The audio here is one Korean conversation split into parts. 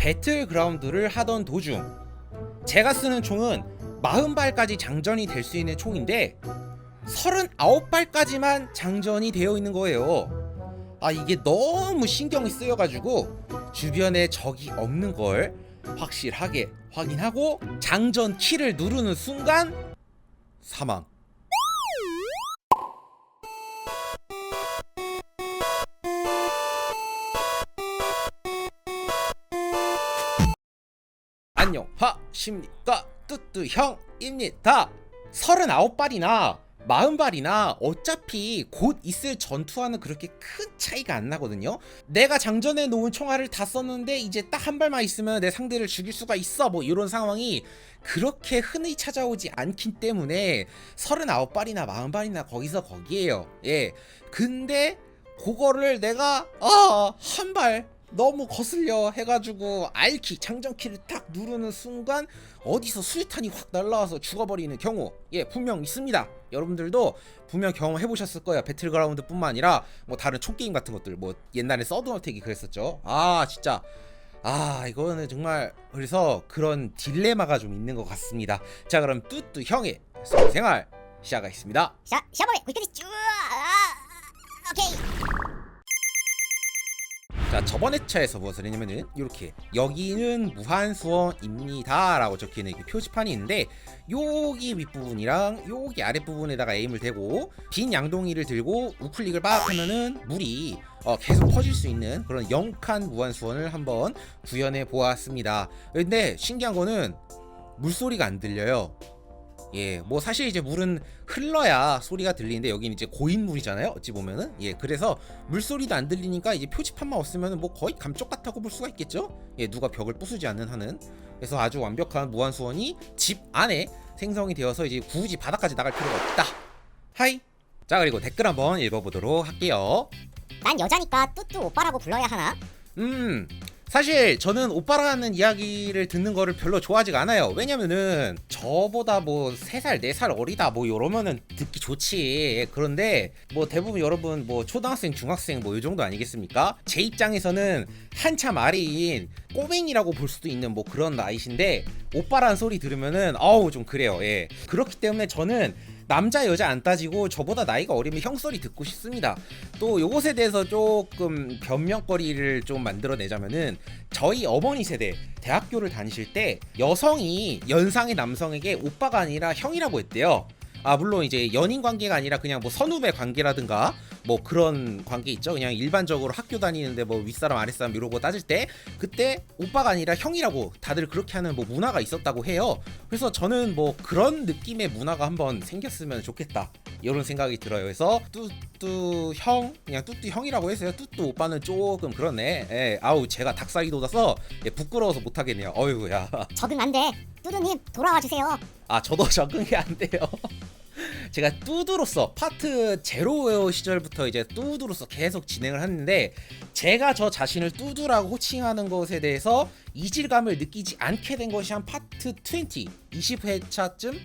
배틀그라운드를 하던 도중 제가 쓰는 총은 40발까지 장전이 될 수 있는 총인데 39발까지만 장전이 되어 있는 거예요. 아 이게 너무 신경이 쓰여가지고 주변에 적이 없는 걸 확실하게 확인하고 장전 키를 누르는 순간 사망. 안녕하십니까? 뚜뚜 형입니다. 39발이나 40발이나 어차피 곧 있을 전투와는 그렇게 큰 차이가 안 나거든요. 내가 장전해 놓은 총알을 다 썼는데 이제 딱 한 발만 있으면 내 상대를 죽일 수가 있어. 뭐 이런 상황이 그렇게 흔히 찾아오지 않기 때문에 39발이나 40발이나 거기서 거기에요. 예. 근데 그거를 내가 아 한 발 너무 거슬려 해가지고 알키 장전키를 딱 누르는 순간 어디서 수류탄이 확 날라와서 죽어버리는 경우 예 분명 있습니다. 여러분들도 분명 경험해 보셨을 거예요. 배틀그라운드뿐만 아니라 뭐 다른 총 게임 같은 것들 뭐 옛날에 서든어택이 그랬었죠. 아 진짜. 아 이거는 정말 그래서 그런 딜레마가 좀 있는 것 같습니다. 자 그럼 뚜뚜 형의 생활 시작하겠습니다. 샤, 샤버리 quickly 쭉 아, 오케이 자 저번 회차에서 무엇을 했냐면은 이렇게 여기는 무한수원입니다 라고 적혀있는 이 표지판이 있는데 여기 윗부분이랑 여기 아랫부분에다가 에임을 대고 빈 양동이를 들고 우클릭을 빡 하면은 물이 어, 계속 퍼질 수 있는 그런 영칸 무한수원을 한번 구현해 보았습니다. 근데 신기한 거는 물소리가 안 들려요 예, 뭐 사실 이제 물은 흘러야 소리가 들리는데 여기는 이제 고인 물이잖아요. 어찌 보면은 예, 그래서 물소리도 안 들리니까 이제 표지판만 없으면 뭐 거의 감쪽 같다고 볼 수가 있겠죠. 예, 누가 벽을 부수지 않는 한은 그래서 아주 완벽한 무한 수원이 집 안에 생성이 되어서 이제 굳이 바닥까지 나갈 필요가 없다. 하이. 자 그리고 댓글 한번 읽어보도록 할게요. 난 여자니까 뚜뚜 오빠라고 불러야 하나? 음 사실 저는 오빠라는 이야기를 듣는 거를 별로 좋아하지가 않아요. 왜냐면은 저보다 뭐 3살 4살 어리다 뭐 이러면은 듣기 좋지. 그런데 뭐 대부분 여러분 뭐 초등학생 중학생 뭐 이 정도 아니겠습니까? 제 입장에서는 한참 아리인 꼬맹이라고 볼 수도 있는 뭐 그런 나이신데 오빠라는 소리 들으면은 어우 좀 그래요. 예. 그렇기 때문에 저는 남자 여자 안 따지고 저보다 나이가 어리면 형 소리 듣고 싶습니다. 또 요것에 대해서 조금 변명거리를 좀 만들어내자면은 저희 어머니 세대 대학교를 다니실 때 여성이 연상의 남성에게 오빠가 아니라 형이라고 했대요. 아 물론 이제 연인 관계가 아니라 그냥 뭐 선후배 관계라든가 뭐 그런 관계 있죠. 그냥 일반적으로 학교 다니는데 뭐 윗사람 아랫사람 이러고 따질 때 그때 오빠가 아니라 형이라고 다들 그렇게 하는 뭐 문화가 있었다고 해요. 그래서 저는 뭐 그런 느낌의 문화가 한번 생겼으면 좋겠다. 이런 생각이 들어요. 그래서 뚜뚜 형 그냥 뚜뚜 형이라고 했어요. 뚜뚜 오빠는 조금 그러네. 예, 아우 제가 닭살이 돋아서 예, 부끄러워서 못하겠네요. 어이구야. 적응 안 돼 뚜두님 돌아와 주세요 아 저도 적응이 안 돼요. 제가 뚜드로서 파트 제로 시절부터 이제 뚜드로서 계속 진행을 했는데 제가 저 자신을 뚜두라고 호칭하는 것에 대해서 이질감을 느끼지 않게 된 것이 한 파트 20, 20회차쯤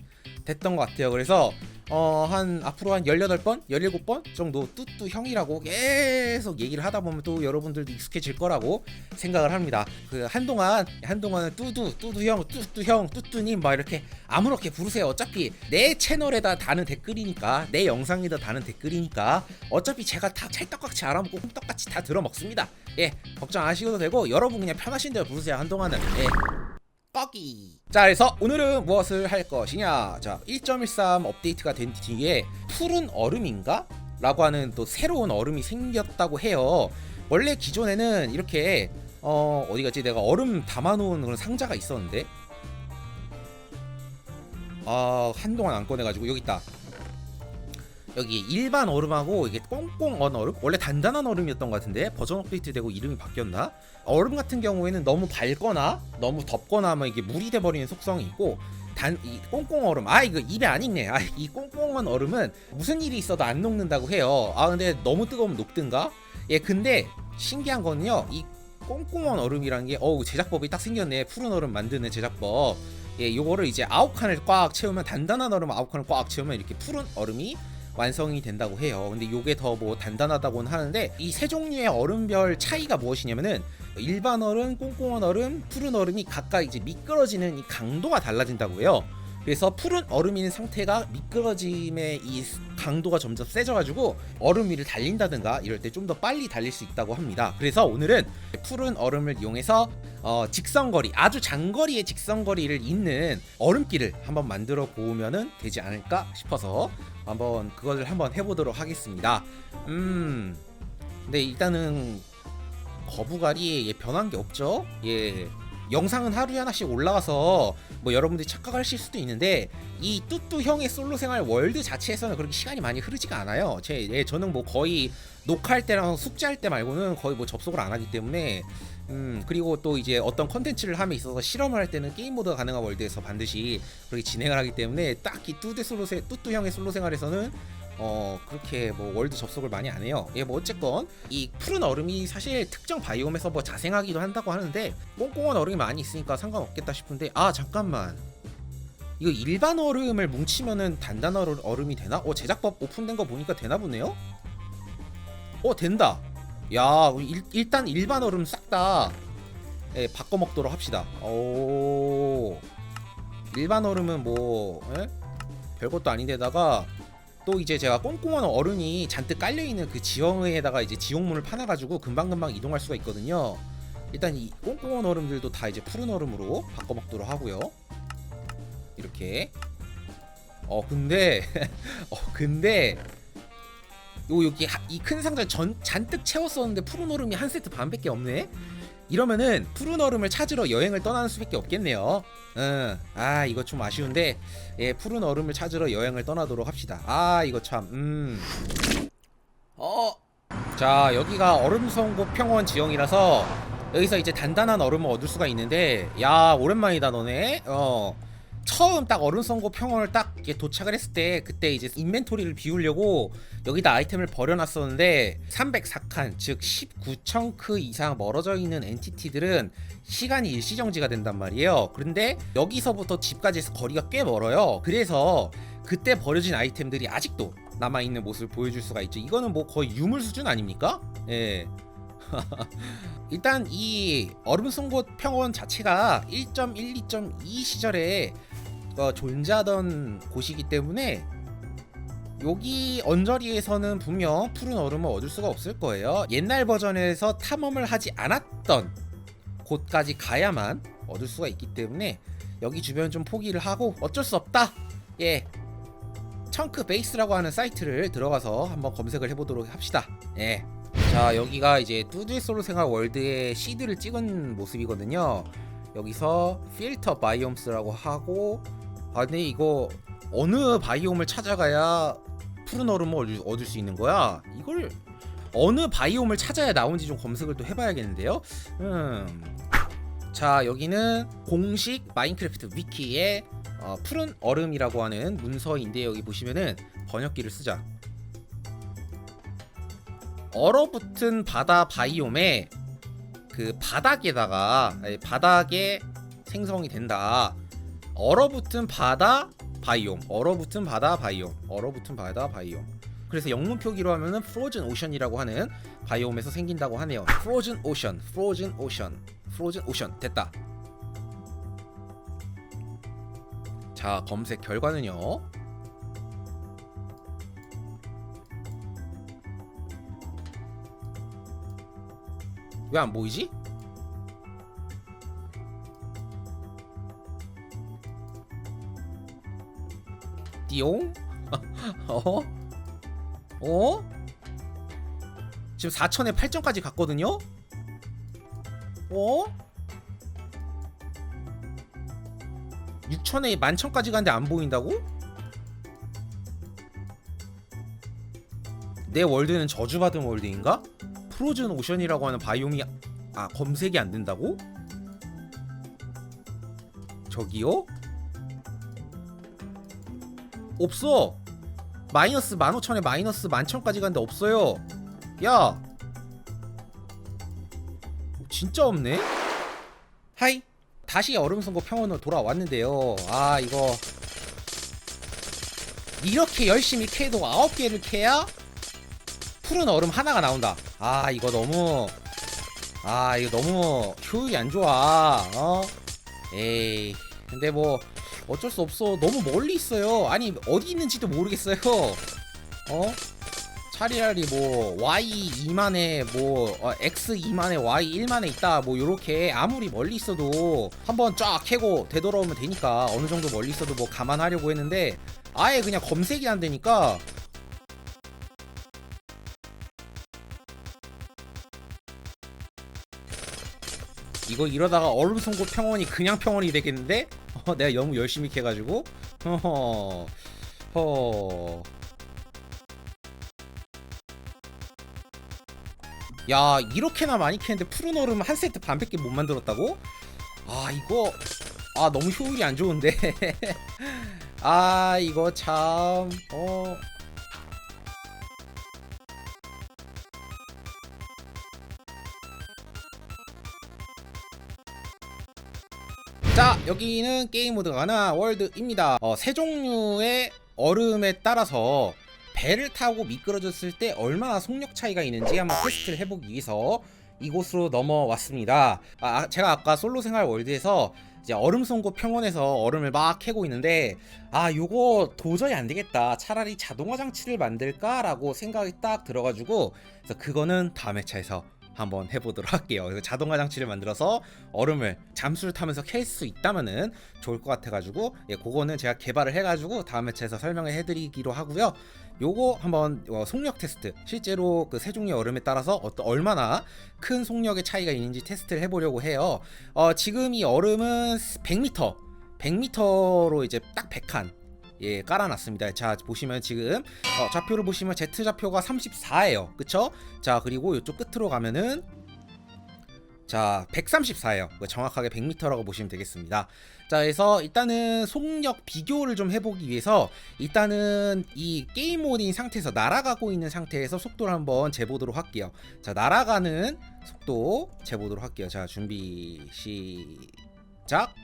됐던 것 같아요. 그래서 어, 한 앞으로 한 18번, 17번 정도 뚜뚜 형이라고 계속 얘기를 하다 보면 또 여러분들도 익숙해질 거라고 생각을 합니다. 그 한동안 한동안은 뚜두, 뚜두 형, 뚜뚜 형, 뚜뚜님 막 이렇게 아무렇게 부르세요. 어차피 내 채널에다 다는 댓글이니까 내 영상에다 다는 댓글이니까 어차피 제가 다 찰떡같이 알아먹고 홈떡같이 다 들어먹습니다. 예, 걱정 안 하셔도 되고 여러분 그냥 편하신 대로 부르세요. 한동안은. 예. 뻐기. 자, 그래서 오늘은 무엇을 할 것이냐? 자, 1.13 업데이트가 된 뒤에 푸른 얼음인가? 라고 하는 또 새로운 얼음이 생겼다고 해요. 원래 기존에는 이렇게 어 어디 갔지? 내가 얼음 담아놓은 그런 상자가 있었는데 아 한동안 안 꺼내가지고 여기 있다. 여기 일반 얼음하고 이게 꽁꽁 언 얼음? 원래 단단한 얼음이었던 것 같은데 버전 업데이트되고 이름이 바뀌었나? 얼음 같은 경우에는 너무 밝거나 너무 덥거나 하면 이게 물이 돼버리는 속성이 있고 단 이 꽁꽁 얼음. 아 이거 입에 안 익네. 아 이 꽁꽁한 얼음은 무슨 일이 있어도 안 녹는다고 해요. 아 근데 너무 뜨거우면 녹든가? 예 근데 신기한 거는요. 이 꽁꽁한 얼음이란 게 어우 제작법이 딱 생겼네. 푸른 얼음 만드는 제작법. 예 요거를 이제 아홉 칸을 꽉 채우면 단단한 얼음 아홉 칸을 꽉 채우면 이렇게 푸른 얼음이 완성이 된다고 해요. 근데 요게 더 뭐 단단하다고는 하는데 이 세 종류의 얼음별 차이가 무엇이냐면은 일반 얼음, 꽁꽁한 얼음, 푸른 얼음이 각각 이제 미끄러지는 이 강도가 달라진다고 해요. 그래서 푸른 얼음인 상태가 미끄러짐의 이 강도가 점점 세져가지고 얼음 위를 달린다든가 이럴 때 좀 더 빨리 달릴 수 있다고 합니다. 그래서 오늘은 푸른 얼음을 이용해서 어, 직선거리, 아주 장거리의 직선거리를 잇는 얼음길을 한번 만들어 보면은 되지 않을까 싶어서 한번 그것을 한번 해보도록 하겠습니다. 음, 근데 일단은 거부갈이 예, 변한 게 없죠. 예. 영상은 하루에 하나씩 올라가서 뭐 여러분들이 착각하실 수도 있는데 이 뚜뚜 형의 솔로 생활 월드 자체에서는 그렇게 시간이 많이 흐르지가 않아요. 제 예, 저는 뭐 거의 녹화할 때랑 숙제할 때 말고는 거의 뭐 접속을 안 하기 때문에 음 그리고 또 이제 어떤 컨텐츠를 함에 있어서 실험을 할 때는 게임 모드가 가능한 월드에서 반드시 그렇게 진행을 하기 때문에 딱히 뚜대 솔로 세 뚜뚜 형의 솔로 생활에서는 어 그렇게 뭐 월드 접속을 많이 안 해요. 예, 뭐 어쨌건 이 푸른 얼음이 사실 특정 바이옴에서 뭐 자생하기도 한다고 하는데 꽁꽁한 얼음이 많이 있으니까 상관없겠다 싶은데 아 잠깐만 이거 일반 얼음을 뭉치면은 단단 얼음, 얼음이 되나? 어 제작법 오픈된 거 보니까 되나 보네요. 어 된다. 야 일, 일단 일반 얼음 싹다 예, 바꿔 먹도록 합시다. 오 일반 얼음은 뭐 예? 별것도 아닌데다가 또 이제 제가 꽁꽁한 얼음이 잔뜩 깔려 있는 그 지형에다가 이제 지옥문을 파놔가지고 금방 금방 이동할 수가 있거든요. 일단 이 꽁꽁한 얼음들도 다 이제 푸른 얼음으로 바꿔 먹도록 하고요. 이렇게. 어 근데 어 근데 요 여기 이 큰 상자 전 잔뜩 채웠었는데 푸른 얼음이 한 세트 반밖에 없네. 이러면은 푸른 얼음을 찾으러 여행을 떠나는 수밖에 없겠네요. 응. 아 이거 좀 아쉬운데 예 푸른 얼음을 찾으러 여행을 떠나도록 합시다. 아 이거 참 음. 어. 자 여기가 얼음성고 평원 지형이라서 여기서 이제 단단한 얼음을 얻을 수가 있는데 야 오랜만이다 너네. 어. 처음 딱 얼음성고 평원을 딱 도착을 했을 때 그때 이제 인벤토리를 비우려고 여기다 아이템을 버려놨었는데 304칸 즉 19청크 이상 멀어져 있는 엔티티들은 시간이 일시정지가 된단 말이에요 그런데 여기서부터 집까지 해서 거리가 꽤 멀어요 그래서 그때 버려진 아이템들이 아직도 남아있는 모습을 보여줄 수가 있죠 이거는 뭐 거의 유물 수준 아닙니까? 예. 일단 이 얼음송곳 평원 자체가 1.12.2 시절에 어, 존재하던 곳이기 때문에 여기 언저리에서는 분명 푸른 얼음을 얻을 수가 없을 거예요. 옛날 버전에서 탐험을 하지 않았던 곳까지 가야만 얻을 수가 있기 때문에 여기 주변 좀 포기를 하고 어쩔 수 없다. 예. 청크 베이스라고 하는 사이트를 들어가서 한번 검색을 해보도록 합시다. 예. 자 여기가 이제 뚜드의 솔로 생활 월드의 시드를 찍은 모습이거든요. 여기서 필터 바이옴스라고 하고 아 근데 이거 어느 바이옴을 찾아가야 푸른 얼음을 얻을, 수 있는 거야? 이걸 어느 바이옴을 찾아야 나온지 좀 검색을 또 해봐야겠는데요. 음. 자 여기는 공식 마인크래프트 위키의 어, 푸른 얼음이라고 하는 문서인데 여기 보시면은 번역기를 쓰자. 얼어붙은 바다 바이옴에 그 바닥에다가 아니, 바닥에 생성이 된다. 얼어붙은 바다 바이옴, 얼어붙은 바다 바이옴, 얼어붙은 바다 바이옴. 그래서 영문 표기로 하면은 프로즌 오션이라고 하는 바이옴에서 생긴다고 하네요. 프로즌 오션, 프로즌 오션, 프로즌 오션 됐다. 자 검색 결과는요. 왜 안 보이지? 띠용? 어? 어? 지금 4천에 8점까지 갔거든요? 어? 6천에 만천까지 갔는데 안 보인다고? 내 월드는 저주받은 월드인가? 프로즌 오션이라고 하는 바이옴이 아 검색이 안 된다고? 저기요? 없어. 마이너스 15,000에 마이너스 11,000까지 갔는데 없어요. 야. 진짜 없네. 하이. 다시 얼음선고 평원으로 돌아왔는데요. 아, 이거 이렇게 열심히 캐도 9개를 캐야 푸른 얼음 하나가 나온다. 아, 이거 너무 아 이거 너무 효율이 안 좋아 어 에이 근데 뭐 어쩔 수 없어. 너무 멀리 있어요. 아니 어디 있는지도 모르겠어요. 어? 차라리 뭐 y 2만에 뭐 어, x 2만에 y 1만에 있다. 뭐 요렇게 아무리 멀리 있어도 한번 쫙 캐고 되돌아오면 되니까 어느 정도 멀리 있어도 뭐 감안하려고 했는데 아예 그냥 검색이 안 되니까 이거 이러다가 얼음 송곳 평원이 그냥 평원이 되겠는데? 어, 내가 너무 열심히 캐가지고 허허 허. 야 이렇게나 많이 캐는데 푸른 얼음 한 세트 반밖에 못 만들었다고? 아 이거 아 너무 효율이 안 좋은데 아 이거 참 어. 여기는 게임 모드가 하나 월드입니다. 어, 세 종류의 얼음에 따라서 배를 타고 미끄러졌을 때 얼마나 속력 차이가 있는지 한번 테스트를 해보기 위해서 이곳으로 넘어왔습니다. 아, 제가 아까 솔로 생활 월드에서 이제 얼음 송곳 평원에서 얼음을 막 캐고 있는데 아 요거 도저히 안 되겠다. 차라리 자동화 장치를 만들까 라고 생각이 딱 들어가지고 그래서 그거는 다음 회차에서 한번 해보도록 할게요. 그래서 자동화 장치를 만들어서 얼음을 잠수를 타면서 캘 수 있다면은 좋을 것 같아가지고 예, 그거는 제가 개발을 해가지고 다음 회차에서 설명을 해드리기로 하고요. 요거 한번 어, 속력 테스트 실제로 그 세 종류의 얼음에 따라서 어떤 얼마나 큰 속력의 차이가 있는지 테스트를 해보려고 해요. 어, 지금 이 얼음은 100m, 100m로 이제 딱 100칸 예 깔아놨습니다. 자 보시면 지금 어, 좌표를 보시면 Z 좌표가 34예요. 그쵸? 자 그리고 이쪽 끝으로 가면은 자 134예요. 정확하게 100m라고 보시면 되겠습니다. 자 그래서 일단은 속력 비교를 좀 해보기 위해서 일단은 이 게임 모드인 상태에서 날아가고 있는 상태에서 속도를 한번 재보도록 할게요. 자 날아가는 속도 재보도록 할게요. 자 준비 시작.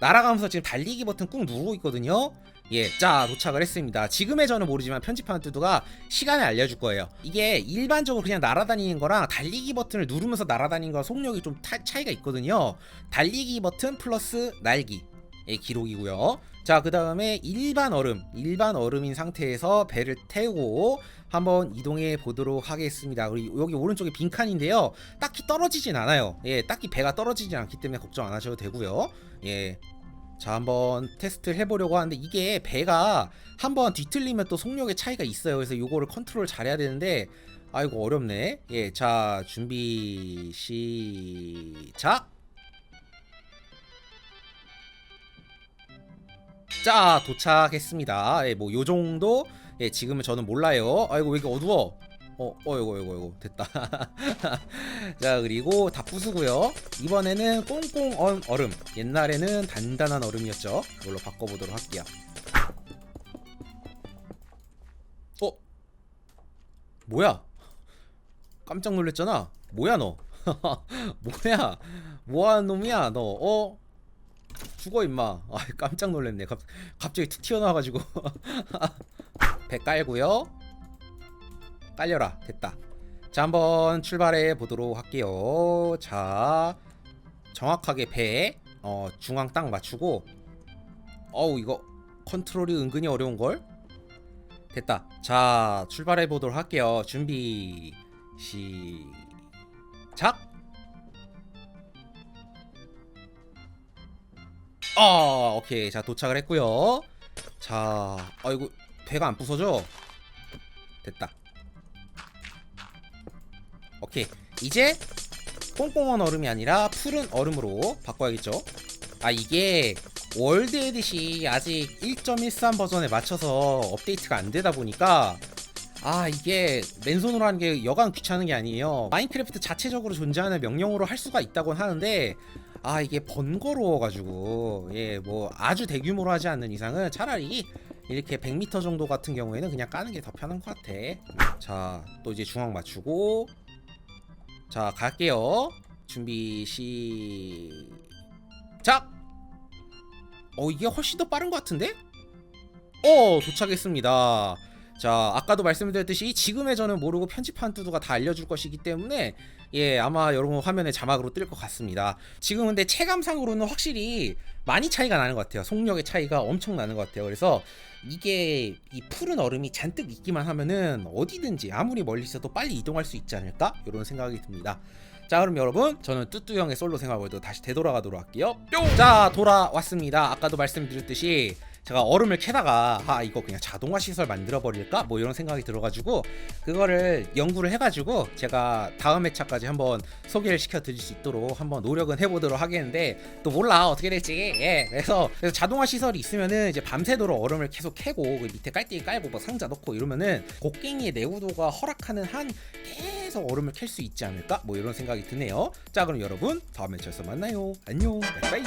날아가면서 지금 달리기 버튼 꾹 누르고 있거든요. 예, 자 도착을 했습니다. 지금의 저는 모르지만 편집하는 뚜두가 시간을 알려줄 거예요. 이게 일반적으로 그냥 날아다니는 거랑 달리기 버튼을 누르면서 날아다니는 거랑 속력이 좀 타- 차이가 있거든요. 달리기 버튼 플러스 날기 의 기록이고요. 자, 그 다음에 일반 얼음, 일반 얼음인 상태에서 배를 태우고 한번 이동해 보도록 하겠습니다. 그리고 여기 오른쪽에 빈 칸인데요. 딱히 떨어지진 않아요. 예, 딱히 배가 떨어지진 않기 때문에 걱정 안 하셔도 되고요. 예. 자 한번 테스트를 해보려고 하는데 이게 배가 한번 뒤틀리면 또 속력의 차이가 있어요 그래서 요거를 컨트롤 잘해야 되는데 아이고 어렵네 예 자 준비 시작 자 도착했습니다 예, 뭐 요정도 예, 지금은 저는 몰라요 아이고 왜 이렇게 어두워 어, 어이구, 어이구, 어이구, 됐다. 자, 그리고 다 부수고요. 이번에는 꽁꽁 얼- 얼음. 옛날에는 단단한 얼음이었죠. 이걸로 바꿔보도록 할게요. 어? 뭐야? 깜짝 놀랐잖아. 뭐야 너? 뭐야? 뭐하는 놈이야 너? 어? 죽어 임마. 아, 깜짝 놀랐네. 갑, 갑자기 툭 튀어나와가지고. 배 깔고요. 깔려라. 됐다. 자 한번 출발해 보도록 할게요. 자 정확하게 배 어, 중앙 딱 맞추고. 어우 이거 컨트롤이 은근히 어려운걸? 됐다. 자 출발해 보도록 할게요. 준비. 시작 어 오케이. 자 도착을 했고요. 자 아이고 배가 안 부서져. 됐다. 오케이. 이제 꽁꽁한 얼음이 아니라 푸른 얼음으로 바꿔야겠죠? 아 이게 월드 에딧이 아직 1.13 버전에 맞춰서 업데이트가 안 되다 보니까 아 이게 맨손으로 하는 게 여간 귀찮은 게 아니에요. 마인크래프트 자체적으로 존재하는 명령으로 할 수가 있다곤 하는데 아 이게 번거로워가지고 예 뭐 아주 대규모로 하지 않는 이상은 차라리 이렇게 100m 정도 같은 경우에는 그냥 까는 게 더 편한 것 같아. 자 또 이제 중앙 맞추고. 자 갈게요. 준비 시작! 어 이게 훨씬 더 빠른 것 같은데? 어 도착했습니다. 자 아까도 말씀드렸듯이 지금의 저는 모르고 편집한 뚜두가 다 알려줄 것이기 때문에 예 아마 여러분 화면에 자막으로 뜰 것 같습니다. 지금 근데 체감상으로는 확실히 많이 차이가 나는 것 같아요. 속력의 차이가 엄청 나는 것 같아요. 그래서 이게 이 푸른 얼음이 잔뜩 있기만 하면은 어디든지 아무리 멀리 있어도 빨리 이동할 수 있지 않을까? 이런 생각이 듭니다. 자 그럼 여러분 저는 뚜뚜 형의 솔로 생활월드 다시 되돌아가도록 할게요. 뿅! 자 돌아왔습니다. 아까도 말씀드렸듯이 제가 얼음을 캐다가 아 이거 그냥 자동화 시설 만들어 버릴까? 뭐 이런 생각이 들어가지고 그거를 연구를 해가지고 제가 다음 회차까지 한번 소개를 시켜 드릴 수 있도록 한번 노력은 해보도록 하겠는데 또 몰라. 어떻게 될지. 예. 그래서, 그래서 자동화 시설이 있으면은 이제 밤새도록 얼음을 계속 캐고 그 밑에 깔때기 깔고 뭐 상자 넣고 이러면은 곡괭이의 내구도가 허락하는 한 계속 얼음을 캘 수 있지 않을까? 뭐 이런 생각이 드네요. 자 그럼 여러분 다음 회차에서 만나요. 안녕. 바이바이